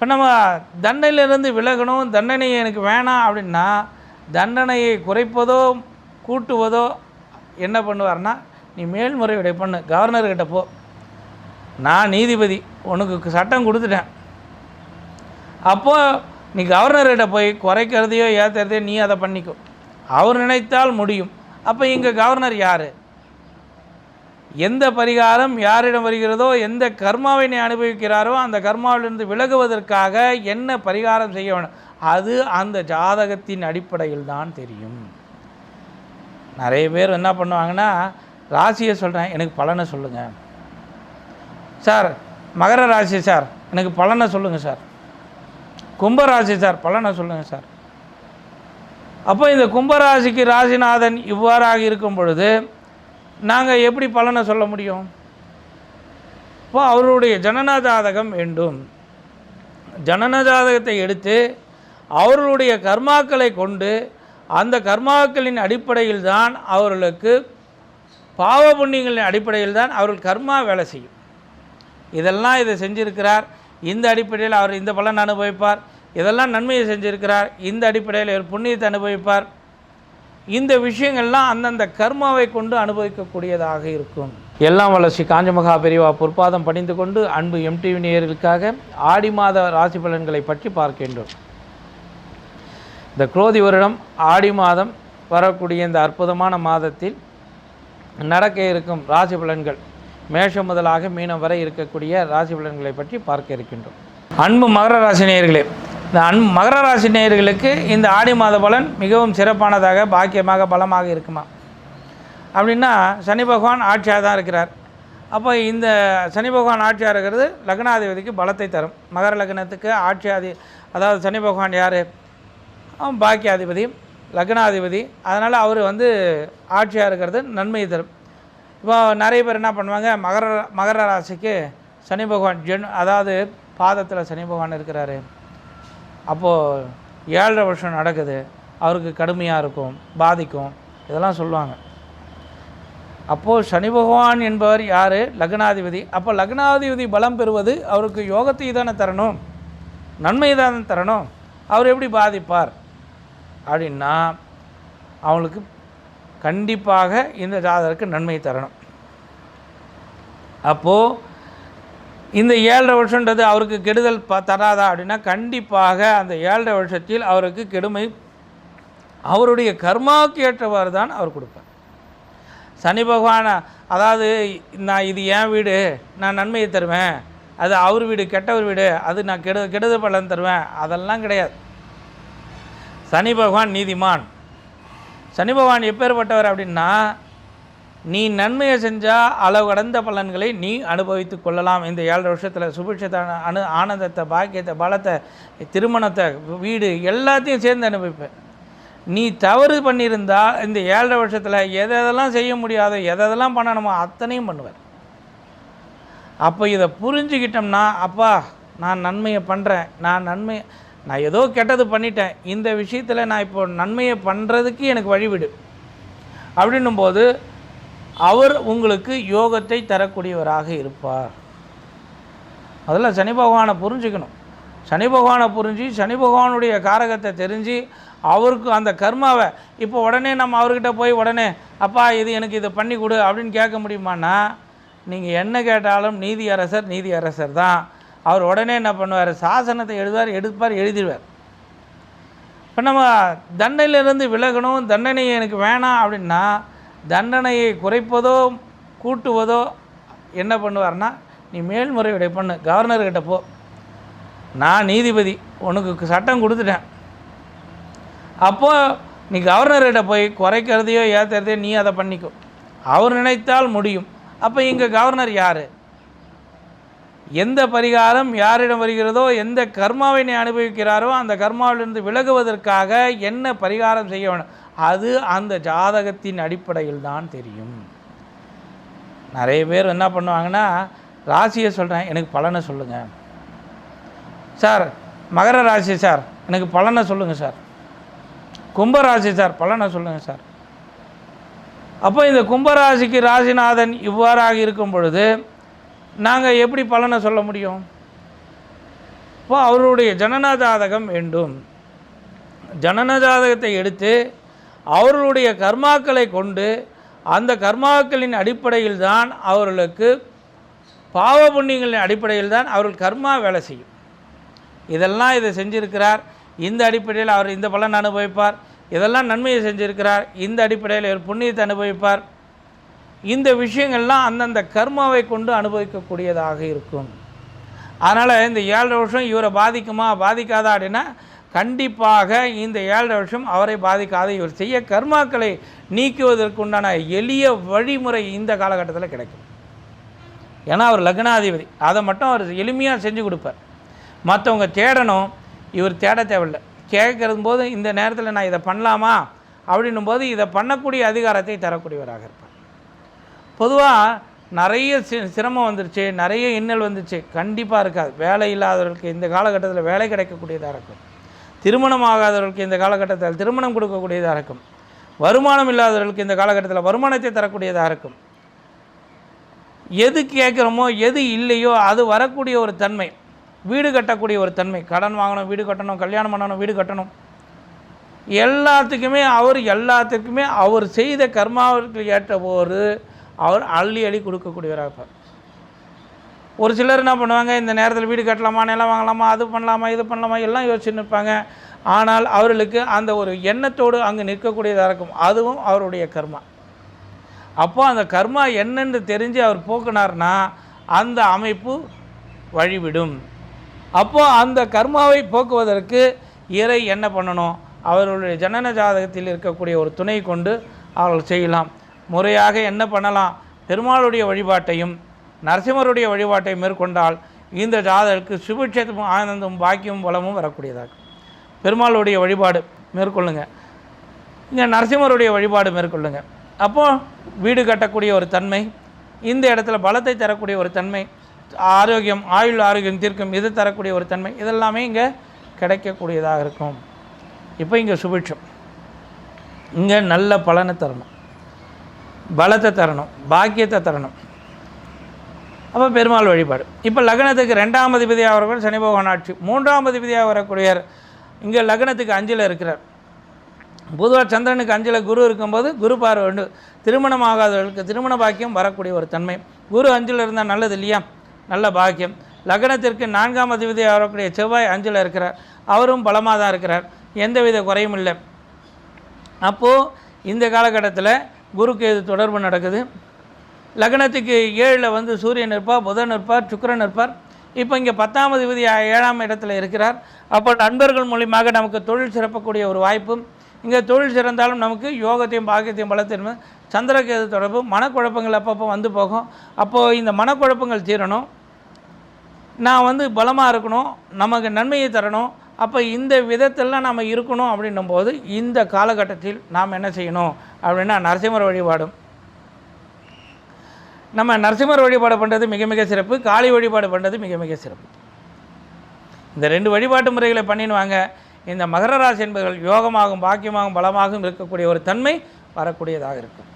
இப்போ நம்ம தண்டனையிலிருந்து விலகணும் தண்டனை எனக்கு வேணாம் அப்படின்னா தண்டனையை குறைப்பதோ கூட்டுவதோ என்ன பண்ணுவார்னா நீ மேல்முறையீடு பண்ணு கவர்னர்கிட்ட போ. நான் நீதிபதி உனக்கு சட்டம் கொடுத்துட்டேன். அப்போது நீ கவர்னர்கிட்ட போய் குறைக்கிறதையோ ஏற்றுறதையோ நீ அதை பண்ணிக்கோ. அவர் நினைத்தால் முடியும். அப்போ இங்கே கவர்னர் யார்? எந்த பரிகாரம் யாரிடம் வருகிறதோ எந்த கர்மாவை நீ அனுபவிக்கிறாரோ அந்த கர்மாவிலிருந்து விலகுவதற்காக என்ன பரிகாரம் செய்ய வேண்டும் அது அந்த ஜாதகத்தின் அடிப்படையில் தான் தெரியும். நிறைய பேர் என்ன பண்ணுவாங்கன்னா ராசியை சொல்கிறேன் எனக்கு பலனை சொல்லுங்கள் சார் மகர ராசி சார் எனக்கு பலனை சொல்லுங்கள் சார். கும்பராசி சார் பலனை சொல்லுங்கள் சார். அப்போ இந்த கும்பராசிக்கு ராசிநாதன் இவ்வாறாக இருக்கும் பொழுது நாங்கள் எப்படி பலனை சொல்ல முடியும்? இப்போ அவருடைய ஜனன ஜாதகம் வேண்டும். ஜனன ஜாதகத்தை எடுத்து அவர்களுடைய கர்மாக்களை கொண்டு அந்த கர்மாக்களின் அடிப்படையில் தான் அவர்களுக்கு பாவ புண்ணியங்களின் அடிப்படையில் தான் அவர்கள் கர்மா வேலை செய்யும். இதெல்லாம் இதை செஞ்சிருக்கிறார். இந்த அடிப்படையில் அவர் இந்த பலன் அனுபவிப்பார். இதெல்லாம் நன்மையை செஞ்சிருக்கிறார். இந்த அடிப்படையில் இவர் புண்ணியத்தை அனுபவிப்பார். இந்த விஷயங்கள்லாம் அந்தந்த கர்மாவை கொண்டு அனுபவிக்கக்கூடியதாக இருக்கும். எல்லாம் வளர்ச்சி காஞ்சமகா பிரிவா பொற்பாதம் பணிந்து கொண்டு அன்பு எம்டிவி நேயர்களுக்காக ஆடி மாத ராசி பலன்களை பற்றி பார்க்கின்றோம். இந்த குரோதி வருடம் ஆடி மாதம் வரக்கூடிய இந்த அற்புதமான மாதத்தில் நடக்க இருக்கும் ராசி பலன்கள் மேஷம் முதலாக மீனம் வரை இருக்கக்கூடிய ராசி பலன்களை பற்றி பார்க்க இருக்கின்றோம். அன்பு மகர ராசினியர்களே இந்த அன் மகர ராசி நேயர்களுக்கு இந்த ஆடி மாத பலன் மிகவும் சிறப்பானதாக பாக்கியமாக பலமாக இருக்குமா? அப்படின்னா சனி பகவான் ஆட்சியாக தான் இருக்கிறார். அப்போ இந்த சனி பகவான் ஆட்சியாக இருக்கிறது லக்னாதிபதிக்கு பலத்தை தரும். மகர லக்னத்துக்கு ஆட்சியாதி அதாவது சனி பகவான் யார்? பாக்கியாதிபதி லக்னாதிபதி. அதனால் அவர் வந்து ஆட்சியாக இருக்கிறது நன்மை தரும். இப்போ நிறைய பேர் என்ன பண்ணுவாங்க? மகர மகர ராசிக்கு சனி பகவான் ஜென் அதாவது பாதத்தில் சனி பகவான் இருக்கிறாரு. அப்போது ஏழரை வருஷம் நடக்குது அவருக்கு கடுமையாக இருக்கும் பாதிக்கும் இதெல்லாம் சொல்லுவாங்க. அப்போது சனி பகவான் என்பவர் யார்? லக்னாதிபதி. அப்போ லக்னாதிபதி பலம் பெறுவது அவருக்கு யோகத்தை தானே தரணும் நன்மை தானே தரணும் அவர் எப்படி பாதிப்பார்? அப்படின்னா அவங்களுக்கு கண்டிப்பாக இந்த ஜாதகருக்கு நன்மை தரணும். அப்போது இந்த ஏழரை வருஷன்றது அவருக்கு கெடுதல் ப தராதா அப்படின்னா கண்டிப்பாக அந்த ஏழரை வருஷத்தில் அவருக்கு கெடுமை அவருடைய கர்மாவுக்கு ஏற்றவாறு தான் அவர் கொடுப்பார். சனி பகவான் அதாவது நான் இது என் வீடு நான் நன்மையை தருவேன் அது அவர் வீடு கெட்டவர் வீடு அது நான் கெடு கெடுதல் பலன் தருவேன் அதெல்லாம் கிடையாது. சனி பகவான் நீதிமான். சனி பகவான் எப்பேற்பட்டவர் அப்படின்னா நீ நன்மையை செஞ்சால் அளவு கடந்த பலன்களை நீ அனுபவித்து கொள்ளலாம். இந்த ஏழரை வருஷத்தில் சுபிட்சத்தை அனு ஆனந்தத்தை பாக்கியத்தை பலத்தை திருமணத்தை வீடு எல்லாத்தையும் சேர்ந்து அனுபவிப்பேன் நீ தவறு பண்ணியிருந்தால் இந்த ஏழரை வருஷத்தில் எதெல்லாம் செய்ய முடியாதோ எதெல்லாம் பண்ணணுமோ அத்தனையும் பண்ணுவார். அப்போ இதை புரிஞ்சுக்கிட்டோம்னா அப்பா நான் நன்மையை பண்ணுறேன் நான் நன்மை நான் ஏதோ கெட்டது பண்ணிட்டேன். இந்த விஷயத்தில் நான் இப்போ நன்மையை பண்ணுறதுக்கு எனக்கு வழிவிடு அப்படின்னும் போது அவர் உங்களுக்கு யோகத்தை தரக்கூடியவராக இருப்பார். அதில் சனி பகவானை புரிஞ்சுக்கணும். சனி பகவானை புரிஞ்சு சனி பகவானுடைய காரகத்தை தெரிஞ்சு அவருக்கு அந்த கர்மாவை இப்போ உடனே நம்ம அவர்கிட்ட போய் உடனே அப்பா இது எனக்கு இதை பண்ணி கொடு அப்படின்னு கேட்க முடியுமான்னா நீங்கள் என்ன கேட்டாலும் நீதி அரசர் நீதி அரசர் தான். அவர் உடனே என்ன பண்ணுவார்? சாசனத்தை எழுதுவார் எடுப்பார் எழுதிடுவார். இப்போ நம்ம தண்டனையிலிருந்து விலகணும் தண்டனை எனக்கு வேணாம் அப்படின்னா தண்டனையை குறைப்பதோ கூட்டுவதோ என்ன பண்ணுவார்னா நீ மேல்முறையீடு பண்ணு கவர்னர்கிட்ட போ. நான் நீதிபதி உனக்கு சட்டம் கொடுத்துட்டேன். அப்போது நீ கவர்னர்கிட்ட போய் குறைக்கிறதையோ ஏற்றுறதையோ நீ அதை பண்ணிக்கோ. அவர் நினைத்தால் முடியும். அப்போ இங்கே கவர்னர் யார்? எந்த பரிகாரம் யாரிடம் வருகிறதோ எந்த கர்மாவை நீ அனுபவிக்கிறாரோ அந்த கர்மாவிலிருந்து விலகுவதற்காக என்ன பரிகாரம் செய்ய வேண்டும் அது அந்த ஜாதகத்தின் அடிப்படையில் தான் தெரியும். நிறைய பேர் என்ன பண்ணுவாங்கன்னா ராசியை சொல்கிறேன் எனக்கு பலனை சொல்லுங்கள் சார் மகர ராசி சார் எனக்கு பலனை சொல்லுங்கள் சார். கும்பராசி சார் பலனை சொல்லுங்கள் சார். அப்போ இந்த கும்பராசிக்கு ராசிநாதன் இவ்வாறாக இருக்கும் பொழுது நாங்கள் எப்படி பலனை சொல்ல முடியும்? இப்போ அவருடைய ஜனன ஜாதகம் வேண்டும். ஜனன ஜாதகத்தை எடுத்து அவர்களுடைய கர்மாக்களை கொண்டு அந்த கர்மாக்களின் அடிப்படையில் தான் அவர்களுக்கு பாவ புண்ணியங்களின் அடிப்படையில் தான் அவர்கள் கர்மா வேலை செய்யும். இதெல்லாம் இதை செஞ்சிருக்கிறார். இந்த அடிப்படையில் அவர் இந்த பலன் அனுபவிப்பார். இதெல்லாம் நன்மையை செஞ்சிருக்கிறார். இந்த அடிப்படையில் இவர் புண்ணியத்தை அனுபவிப்பார். இந்த விஷயங்கள்லாம் அந்தந்த கர்மாவை கொண்டு அனுபவிக்கக்கூடியதாக இருக்கும். அதனால் இந்த ஏழரை வருஷம் இவரை பாதிக்குமா? பாதிக்காதா அப்படின்னா கண்டிப்பாக இந்த ஏழரை வருஷம் அவரை பாதிக்காது இவர் செய்ய கர்மாக்களை நீக்குவதற்குண்டான எளிய வழிமுறை இந்த காலகட்டத்தில் கிடைக்கும். ஏன்னா அவர் லக்னாதிபதி. அதை மட்டும் அவர் எளிமையாக செஞ்சு கொடுப்பார். மற்றவங்க தேடணும். இவர் தேட தேவையில்லை. கேட்கறது போது இந்த நேரத்தில் நான் இதை பண்ணலாமா? அப்படின்னும் போது இதை பண்ணக்கூடிய அதிகாரத்தை தரக்கூடியவராக இருப்பார். பொதுவாக நிறைய சிரமம் வந்துருச்சு. நிறைய இன்னல் வந்துச்சு. கண்டிப்பாக இருக்காது. வேலை இல்லாதவர்களுக்கு இந்த காலகட்டத்தில் வேலை கிடைக்கக்கூடியதாக இருக்கும். திருமணம் ஆகாதவர்களுக்கு இந்த காலகட்டத்தில் திருமணம் கொடுக்கக்கூடியதாக இருக்கும். வருமானம் இல்லாதவர்களுக்கு இந்த காலகட்டத்தில் வருமானத்தை தரக்கூடியதாக இருக்கும். எது கேட்குறோமோ எது இல்லையோ அது வரக்கூடிய ஒரு தன்மை. வீடு கட்டக்கூடிய ஒரு தன்மை. கடன் வாங்கணும் வீடு கட்டணும் கல்யாணம் பண்ணணும் வீடு கட்டணும். எல்லாத்துக்குமே அவர் எல்லாத்துக்குமே அவர் செய்த கர்மாவிற்கு ஏற்ற ஒரு அவர் அள்ளி அள்ளி கொடுக்கக்கூடியவராக இருப்பார். ஒரு சிலர் என்ன பண்ணுவாங்க இந்த நேரத்தில் வீடு கட்டலாமா நிலம் வாங்கலாமா அது பண்ணலாமா இது பண்ணலாமா எல்லாம் யோசிச்சுன்னு இருப்பாங்க ஆனால் அவர்களுக்கு அந்த ஒரு எண்ணத்தோடு அங்கே நிற்கக்கூடியதாக இருக்கும். அதுவும் அவருடைய கர்மா. அப்போ அந்த கர்மா என்னென்று தெரிஞ்சு அவர் போக்குனார்னா அந்த அமைப்பு வழிவிடும். அப்போ அந்த கர்மாவை போக்குவதற்கு இறை என்ன பண்ணணும்? அவர்களுடைய ஜனன ஜாதகத்தில் இருக்கக்கூடிய ஒரு துணை கொண்டு அவர்கள் செய்யலாம். முறையாக என்ன பண்ணலாம்? பெருமாளுடைய வழிபாட்டையும் நரசிம்மருடைய வழிபாட்டை மேற்கொண்டால் இந்த ஜாதகருக்கு சுபிட்சத்தும் ஆனந்தமும் பாக்கியமும் வளமும் வரக்கூடியதாக. பெருமாளுடைய வழிபாடு மேற்கொள்ளுங்க. இங்கே நரசிம்மருடைய வழிபாடு மேற்கொள்ளுங்க. அப்போது வீடு கட்டக்கூடிய ஒரு தன்மை இந்த இடத்துல பலத்தை தரக்கூடிய ஒரு தன்மை ஆரோக்கியம் ஆயுள் ஆரோக்கியம் தீர்க்கும் இது தரக்கூடிய ஒரு தன்மை இதெல்லாமே இங்கே கிடைக்கக்கூடியதாக இருக்கும். இப்போ இங்கே சுபிட்சம் இங்கே நல்ல பலனை தரணும். பலத்தை தரணும். பாக்கியத்தை தரணும். அப்போ பெருமாள் வழிபாடு. இப்போ லக்னத்துக்கு ரெண்டாம் அதிபதியாக வரக்கூடிய சனி பகவான் ஆட்சி. மூன்றாம் அதிபதியாக வரக்கூடியவர் இங்கே லக்னத்துக்கு அஞ்சில் இருக்கிறார். பொதுவாக சந்திரனுக்கு அஞ்சில் குரு இருக்கும்போது குரு பார்வை உண்டு. திருமணம் ஆகாதவர்களுக்கு திருமண பாக்கியம் வரக்கூடிய ஒரு தன்மை. குரு அஞ்சில் இருந்தால் நல்லது இல்லையா? நல்ல பாக்கியம். லக்னத்திற்கு நான்காம் அதிபதியாக வரக்கூடிய செவ்வாய் அஞ்சில் இருக்கிறார். அவரும் பலமாக தான் இருக்கிறார். எந்தவித குறையும் இல்லை. அப்போது இந்த காலகட்டத்தில் குருக்கு எது தொடர்பு நடக்குது. லக்னத்துக்கு ஏழில் வந்து சூரியன் இருப்பார் புதன் இருப்பார் சுக்கரன் இருப்பார். இப்போ இங்கே பத்தாம் அதிபதி ஏழாம் இடத்துல இருக்கிறார். அப்போ நண்பர்கள் மூலியமாக நமக்கு தொழில் சிறப்பக்கூடிய ஒரு வாய்ப்பும் இங்கே தொழில் சிறந்தாலும் நமக்கு யோகத்தையும் பாக்கியத்தையும் பலத்தையும் சந்திரகேது தொடர்பு மனக்குழப்பங்கள் அப்பப்போ வந்து போகும். அப்போது இந்த மனக்குழப்பங்கள் தீரணும். நான் வந்து பலமாக இருக்கணும் நமக்கு நன்மையை தரணும். அப்போ இந்த விதத்தெல்லாம் நம்ம இருக்கணும் அப்படின்னும் போது இந்த காலகட்டத்தில் நாம் என்ன செய்யணும் அப்படின்னா நரசிம்மர் வழிபாடும். நம்ம நரசிம்மர் வழிபாடு பண்ணுறது மிக மிக சிறப்பு காளி வழிபாடு பண்ணுறது மிக மிக சிறப்பு. இந்த ரெண்டு வழிபாட்டு முறைகளை பண்ணிடுவாங்க இந்த மகர ராசி என்பவர்கள் யோகமாகும் பாக்கியமாகவும் பலமாகவும் இருக்கக்கூடிய ஒரு தன்மை வரக்கூடியதாக இருக்கும்.